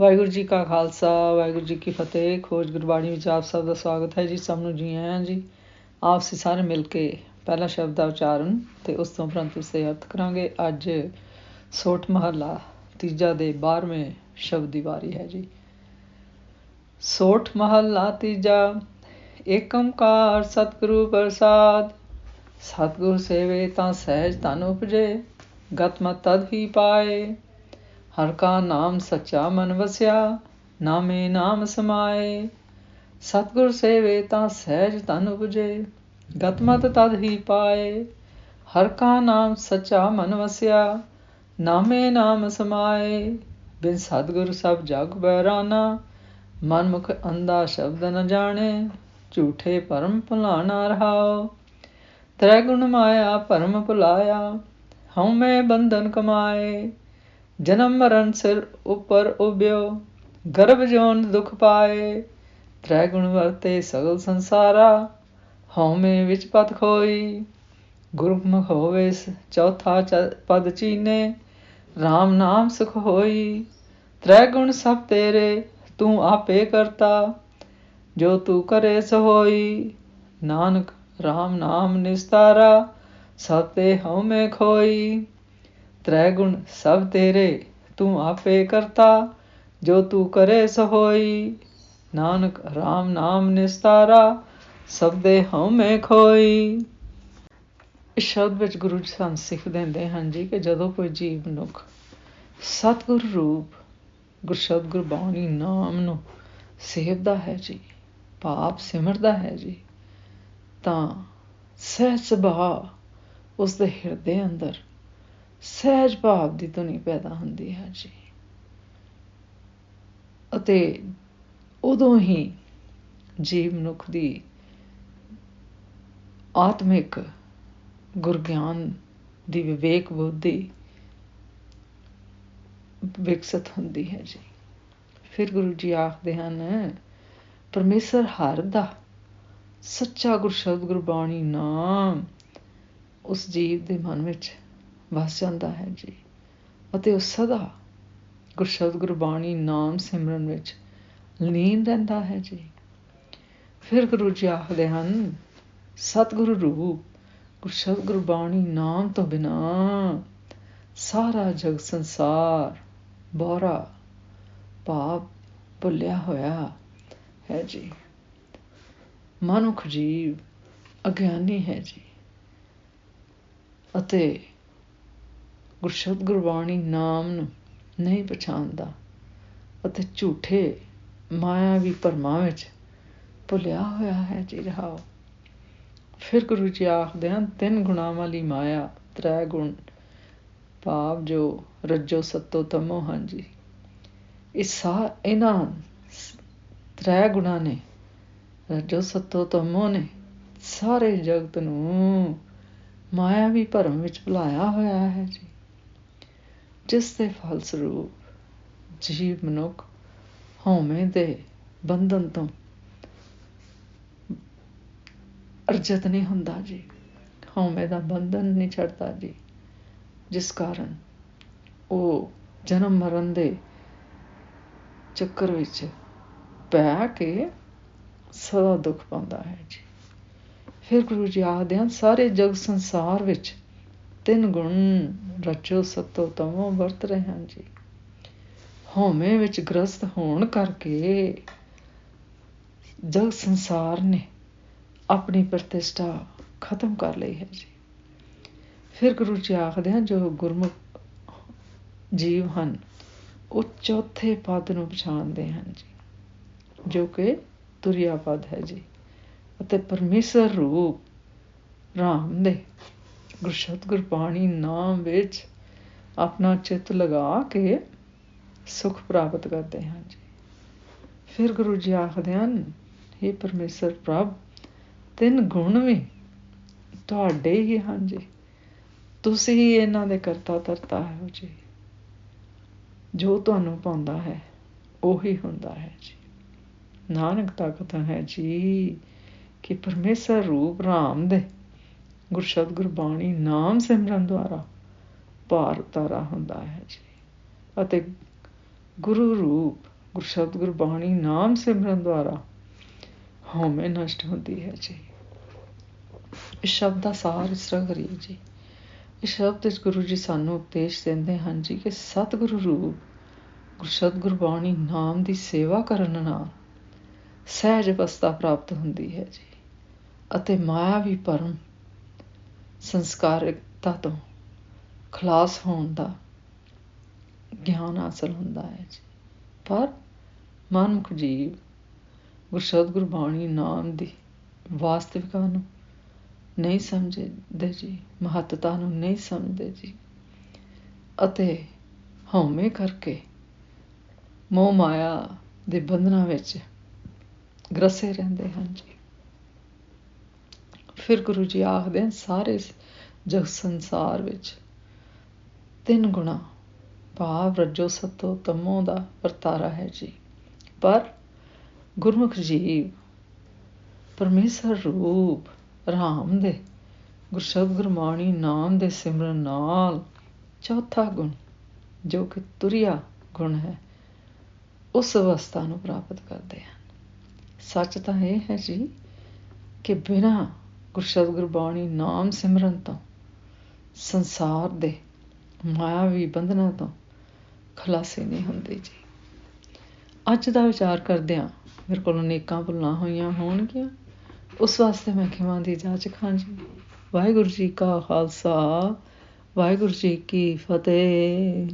ਵਾਹਿਗੁਰੂ ਜੀ ਕਾ ਖਾਲਸਾ, ਵਾਹਿਗੁਰੂ ਜੀ ਕੀ ਫਤਿਹ। ਖੋਜ ਗੁਰਬਾਣੀ ਵਿੱਚ ਆਪ ਸਭ ਦਾ ਸਵਾਗਤ ਹੈ ਜੀ, ਸਭ ਨੂੰ ਜੀ ਆਇਆਂ ਜੀ। ਆਪ ਸੇ ਸਾਰੇ ਮਿਲ ਕੇ ਪਹਿਲਾ ਸ਼ਬਦ ਦਾ ਉਚਾਰਨ ਤੇ ਉਸ ਤੋਂ ਉਪਰੰਤ ਉਸ ਅਰਥ ਕਰਾਂਗੇ। ਅੱਜ ਸੋਠ ਮਹੱਲਾ ਤੀਜਾ ਦੇ 12ਵੇਂ ਸ਼ਬਦ ਦੀ ਵਾਰੀ ਹੈ ਜੀ। ਸੋਠ ਮਹੱਲਾ ਤੀਜਾ ਏਕੰਕਾਰ ਸਤਿਗੁਰੂ ਪ੍ਰਸਾਦ। ਸਤਿਗੁਰ ਸੇਵੇ ਤਾਂ ਸਹਿਜ ਤਨ ਉਪਜੇ, ਗਤਮ ਤਦ ਹੀ ਪਾਏ। ਹਰ ਕਾ ਨਾਮ ਸੱਚਾ ਮਨ ਵਸਿਆ, ਨਾਮੇ ਨਾਮ ਸਮਾਏ। ਸਤਗੁਰ ਸੇਵੇ ਤਾਂ ਸਹਿਜ ਤਨ ਉਪਜੇ ਗਤਮਤ ਤਦ ਹੀ ਪਾਏ। ਹਰ ਕਾ ਨਾਮ ਸੱਚਾ ਮਨ ਵਸਿਆ, ਨਾਮੇ ਨਾਮ ਸਮਾਏ। ਬਿਨ ਸਤਗੁਰ ਸਭ ਜਗ ਬੈਰਾਨਾ ਮਨ ਮੁਖ ਅੰਦਾ ਸ਼ਬਦ ਨ ਜਾਣੇ, ਝੂਠੇ ਪਰਮ ਭੁਲਾਣਾ ਰਹਾਓ। ਤ੍ਰੈ ਗੁਣ ਮਾਇਆ ਪਰਮ ਭੁਲਾਇਆ ਹਉ ਮੈਂ ਬੰਧਨ ਕਮਾਏ। ਜਨਮ ਮਰਨ ਸਿਰ ਉਪਰ ਉਬਿਓ ਗਰਭ ਜੋਨ ਦੁਖ ਪਾਏ ਤ੍ਰੈ ਗੁਣ ਵਰਤੇ ਸਗਲ ਸੰਸਾਰਾ, ਹਉਮੈ ਵਿੱਚ ਪਤ ਖੋਈ। ਗੁਰਮੁਖ ਹੋਵੇ ਚੌਥਾ ਪਦ ਚੀਨੇ RAM ਨਾਮ ਸੁਖ ਹੋਈ। ਤ੍ਰੈ ਗੁਣ ਸਭ ਤੇਰੇ, ਤੂੰ ਆਪੇ ਕਰਤਾ, ਜੋ ਤੂੰ ਕਰੇ ਸੋ ਹੋਈ। ਨਾਨਕ RAM ਨਾਮ ਨਿਸਤਾਰਾ, ਸਤੇ ਤੇ ਹਉਮੈ ਖੋਈ। ਤ੍ਰੈ ਗੁਣ ਸਭ ਤੇਰੇ, ਤੂੰ ਆਪੇ ਕਰਤਾ, ਜੋ ਤੂੰ ਕਰੇ ਸੋ ਨਾਨਕ RAM ਨਾਮ ਨਿਸਤਾਰਾ, ਸਭ ਦੇ ਹਉਮੈ ਖੋਈ। ਇਸ ਸ਼ਬਦ ਵਿੱਚ ਗੁਰੂ ਜੀ ਸਾਨੂੰ ਸਿੱਖ ਦਿੰਦੇ ਹਨ ਜੀ ਕਿ ਜਦੋਂ ਕੋਈ ਜੀਵ ਮਨੁੱਖ ਸਤਿਗੁਰ ਰੂਪ, ਗੁਰਸ਼ਬਦ ਗੁਰਬਾਣੀ ਨਾਮ ਨੂੰ ਸੇਵਦਾ ਹੈ ਜੀ, ਪਾਪ ਸਿਮਰਦਾ ਹੈ ਜੀ, ਤਾਂ ਸਹਿ ਸੁਭਾਅ ਉਸ ਦੇ ਹਿਰਦੇ ਅੰਦਰ ਸਹਿਜ ਭਾਵ ਦੀ ਧੁਨੀ ਪੈਦਾ ਹੁੰਦੀ ਹੈ ਜੀ। ਅਤੇ ਉਦੋਂ ਹੀ ਜੀਵ ਮਨੁੱਖ ਦੀ ਆਤਮਿਕ ਗੁਰਗਿਆਨ ਦੀ ਵਿਵੇਕ ਬੁੱਧੀ ਵਿਕਸਿਤ ਹੁੰਦੀ ਹੈ ਜੀ। ਫਿਰ ਗੁਰੂ ਜੀ ਆਖਦੇ ਹਨ, ਪਰਮੇਸ਼ਰ ਹਰ ਦਾ ਸੱਚਾ ਗੁਰਸ਼ਬਦ ਗੁਰਬਾਣੀ ਨਾਮ ਉਸ ਜੀਵ ਦੇ ਮਨ ਵਿੱਚ ਵਸ ਜਾਂਦਾ ਹੈ ਜੀ। ਅਤੇ ਉਹ ਸਦਾ ਗੁਰਸ਼ਬਦ ਗੁਰਬਾਣੀ ਨਾਮ ਸਿਮਰਨ ਵਿੱਚ ਲੀਨ ਰਹਿੰਦਾ ਹੈ ਜੀ। ਫਿਰ ਗੁਰੂ ਜੀ ਆਖਦੇ ਹਨ, ਸਤਿਗੁਰੂ ਰੂਪ, ਗੁਰਸ਼ਬਦ ਗੁਰਬਾਣੀ ਨਾਮ ਤੋਂ ਬਿਨਾ ਸਾਰਾ ਜਗ ਸੰਸਾਰ ਬੋਰਾ ਪਾਪ ਭੁੱਲਿਆ ਹੋਇਆ ਹੈ ਜੀ। ਮਨੁੱਖ ਜੀਵ ਅਗਿਆਨੀ ਹੈ ਜੀ। ਅਤੇ ਗੁਰਸ਼ਬਦ ਗੁਰਬਾਣੀ ਨਾਮ ਨੂੰ ਨਹੀਂ ਪਛਾਣਦਾ ਅਤੇ ਝੂਠੇ ਮਾਇਆਵੀ ਭਰਮਾਂ ਵਿੱਚ ਭੁੱਲਿਆ ਹੋਇਆ ਹੈ ਜੀ ਰਹਾਓ। ਫਿਰ ਗੁਰੂ ਜੀ ਆਖਦੇ ਹਨ, ਤਿੰਨ ਗੁਣਾਂ ਵਾਲੀ ਮਾਇਆ, ਤ੍ਰੈ ਗੁਣ ਭਾਵ ਜੋ ਰੱਜੋ ਸਤੋ ਤਮੋ ਹਨ ਜੀ। ਇਹ ਸਾ ਇਹਨਾਂ ਤ੍ਰੈ ਗੁਣਾਂ ਨੇ, ਰੱਜੋ ਸਤੋ ਤਮੋ ਨੇ ਸਾਰੇ ਜਗਤ ਨੂੰ ਮਾਇਆ ਵੀ ਭਰਮ ਵਿੱਚ ਭੁਲਾਇਆ ਹੋਇਆ ਹੈ ਜੀ। ਜਿਸ ਦੇ ਫਲ ਜੀਵ ਮਨੁੱਖ ਹਉਮੈ ਦੇ ਬੰਧਨ ਤੋਂ ਅਰਜਤ ਨਹੀਂ ਹੁੰਦਾ ਜੀ। ਹਉਮੈ ਦਾ ਬੰਧਨ ਨਹੀਂ ਛੱਡਦਾ ਜੀ, ਜਿਸ ਕਾਰਨ ਉਹ ਜਨਮ ਮਰਨ ਦੇ ਚੱਕਰ ਵਿੱਚ ਪੈ ਕੇ ਸਦਾ ਦੁੱਖ ਪਾਉਂਦਾ ਹੈ ਜੀ। ਫਿਰ ਗੁਰੂ ਜੀ ਆਖਦੇ ਹਨ, ਸਾਰੇ ਜਗ ਸੰਸਾਰ ਵਿੱਚ ਤਿੰਨ ਗੁਣ ਰਚੋ ਸਤੋ ਤਮੋ ਵਰਤ ਰਹੇ ਹਨ ਜੀ। ਹਉਮੈ ਵਿੱਚ ਗ੍ਰਸਤ ਹੋਣ ਕਰਕੇ ਜਗ ਸੰਸਾਰ ਨੇ ਆਪਣੀ ਪ੍ਰਤਿਸ਼ਠਾ ਖਤਮ ਕਰ ਲਈ ਹੈ ਜੀ। ਫਿਰ ਗੁਰੂ ਜੀ ਆਖਦੇ ਹਨ, ਜੋ ਗੁਰਮੁਖ ਜੀਵ ਹਨ, ਉਹ ਚੌਥੇ ਪਦ ਨੂੰ ਪਛਾਣਦੇ ਹਨ ਜੀ, ਜੋ ਕਿ ਤੁਰਿਆ ਪਦ ਹੈ ਜੀ। ਅਤੇ ਪਰਮੇਸ਼ਰ ਰੂਪ ਰਾਮ ਦੇ ਗੁਰਸ਼ਬਦ ਗੁਰਬਾਣੀ ਨਾਮ ਵਿੱਚ ਆਪਣਾ ਚਿੱਤ ਲਗਾ ਕੇ ਸੁਖ ਪ੍ਰਾਪਤ ਕਰਦੇ ਹਾਂ ਜੀ। ਫਿਰ ਗੁਰੂ ਜੀ ਆਖਦੇ ਹਨ हे ਪਰਮੇਸ਼ਰ ਪ੍ਰਭ, ਤਿੰਨ ਗੁਣ ਵੀ ਤੁਹਾਡੇ ਹੀ ਹਨ ਜੀ। ਤੁਸੀਂ ਹੀ ਇਹਨਾਂ ਦੇ ਕਰਤਾ ਧਰਤਾ ਹੋ ਜੀ। ਜੋ ਤੁਹਾਨੂੰ ਪਾਉਂਦਾ ਹੈ, ਉਹੀ ਹੁੰਦਾ ਹੈ ਜੀ। ਨਾਨਕ ਤਾਂ ਕਥਾ ਹੈ ਜੀ ਕਿ ਪਰਮੇਸ਼ਰ ਰੂਪ ਰਾਮ ਦੇ ਗੁਰਸ਼ਬਦ ਗੁਰਬਾਣੀ ਨਾਮ ਸਿਮਰਨ ਦੁਆਰਾ ਭਾਰ ਉਤਾਰਾ ਹੁੰਦਾ ਹੈ ਜੀ। ਅਤੇ ਗੁਰੂ ਰੂਪ ਗੁਰਸ਼ਬਦ ਗੁਰਬਾਣੀ ਨਾਮ ਸਿਮਰਨ ਦੁਆਰਾ ਹਉਮੈ ਨਸ਼ਟ ਹੁੰਦੀ ਹੈ ਜੀ। ਇਸ ਸ਼ਬਦ ਦਾ ਸਾਰ ਇਸ ਤਰ੍ਹਾਂ ਕਰੀਏ ਜੀ। ਇਸ ਸ਼ਬਦ ਵਿੱਚ ਗੁਰੂ ਜੀ ਸਾਨੂੰ ਉਪਦੇਸ਼ ਦਿੰਦੇ ਹਨ ਜੀ ਕਿ ਸਤਿਗੁਰੂ ਰੂਪ ਗੁਰਸ਼ਬਦ ਗੁਰਬਾਣੀ ਨਾਮ ਦੀ ਸੇਵਾ ਕਰਨ ਨਾਲ ਸਹਿਜ ਅਵਸਥਾ ਪ੍ਰਾਪਤ ਹੁੰਦੀ ਹੈ ਜੀ। ਅਤੇ ਮਾਇਆ ਵੀ ਪਰਮ ਸੰਸਕਾਰਿਕਤਾ ਤੋਂ ਖਲਾਸ ਹੋਣ ਦਾ ਗਿਆਨ ਹਾਸਲ ਹੁੰਦਾ ਹੈ ਜੀ। ਪਰ ਮਨੁੱਖ ਜੀਵ ਗੁਰਸ਼ਬਦ ਗੁਰਬਾਣੀ ਨਾਮ ਦੀ ਵਾਸਤਵਿਕਤਾ ਨੂੰ ਨਹੀਂ ਸਮਝਦੇ ਜੀ, ਮਹੱਤਤਾ ਨੂੰ ਨਹੀਂ ਸਮਝਦੇ ਜੀ ਅਤੇ ਹਉਮੈ ਕਰਕੇ ਮੋਹ ਮਾਇਆ ਦੇ ਬੰਧਨਾਂ ਵਿੱਚ ਗਰਸੇ ਰਹਿੰਦੇ ਹਨ ਜੀ। ਫਿਰ ਗੁਰੂ ਜੀ ਆਖਦੇ ਹਨ, ਸਾਰੇ ਜਗ ਸੰਸਾਰ ਵਿੱਚ ਤਿੰਨ ਗੁਣਾ ਭਾਵ ਰਜੋ ਸਤੋ ਤਮੋ ਦਾ ਵਰਤਾਰਾ ਹੈ ਜੀ। ਪਰ ਗੁਰਮੁਖ ਜੀਵ ਪਰਮੇਸ਼ਰ ਰੂਪ ਰਾਮ ਦੇ ਗੁਰਸ਼ਬਦ ਗੁਰਮਾਣੀ ਨਾਮ ਦੇ ਸਿਮਰਨ ਨਾਲ ਚੌਥਾ ਗੁਣ ਜੋ ਕਿ ਤੁਰਿਆ ਗੁਣ ਹੈ, ਉਸ ਅਵਸਥਾ ਨੂੰ ਪ੍ਰਾਪਤ ਕਰਦੇ ਹਨ। ਸੱਚ ਤਾਂ ਇਹ ਹੈ ਜੀ ਕਿ ਬਿਨਾ ਗੁਰਸ਼ਬਦ ਗੁਰਬਾਣੀ ਨਾਮ ਸਿਮਰਨ ਤੋਂ, ਸੰਸਾਰ ਦੇ ਮਾਇਆਵੀ ਬੰਧਨਾਂ ਤੋਂ ਖਲਾਸੀ ਨਹੀਂ ਹੁੰਦੇ ਜੀ। ਅੱਜ ਦਾ ਵਿਚਾਰ ਕਰਦਿਆਂ ਮੇਰੇ ਕੋਲ ਅਨੇਕਾਂ ਭੁੱਲਾਂ ਹੋਈਆਂ ਹੋਣਗੀਆਂ। ਉਸ ਵਾਸਤੇ ਮੈਂ ਖਿਮਾ ਦੀ ਜਾਂਚ ਖਾਂ ਜੀ ਵਾਹਿਗੁਰੂ ਜੀ ਕਾ ਖਾਲਸਾ, ਵਾਹਿਗੁਰੂ ਜੀ ਕੀ ਫਤਿਹ।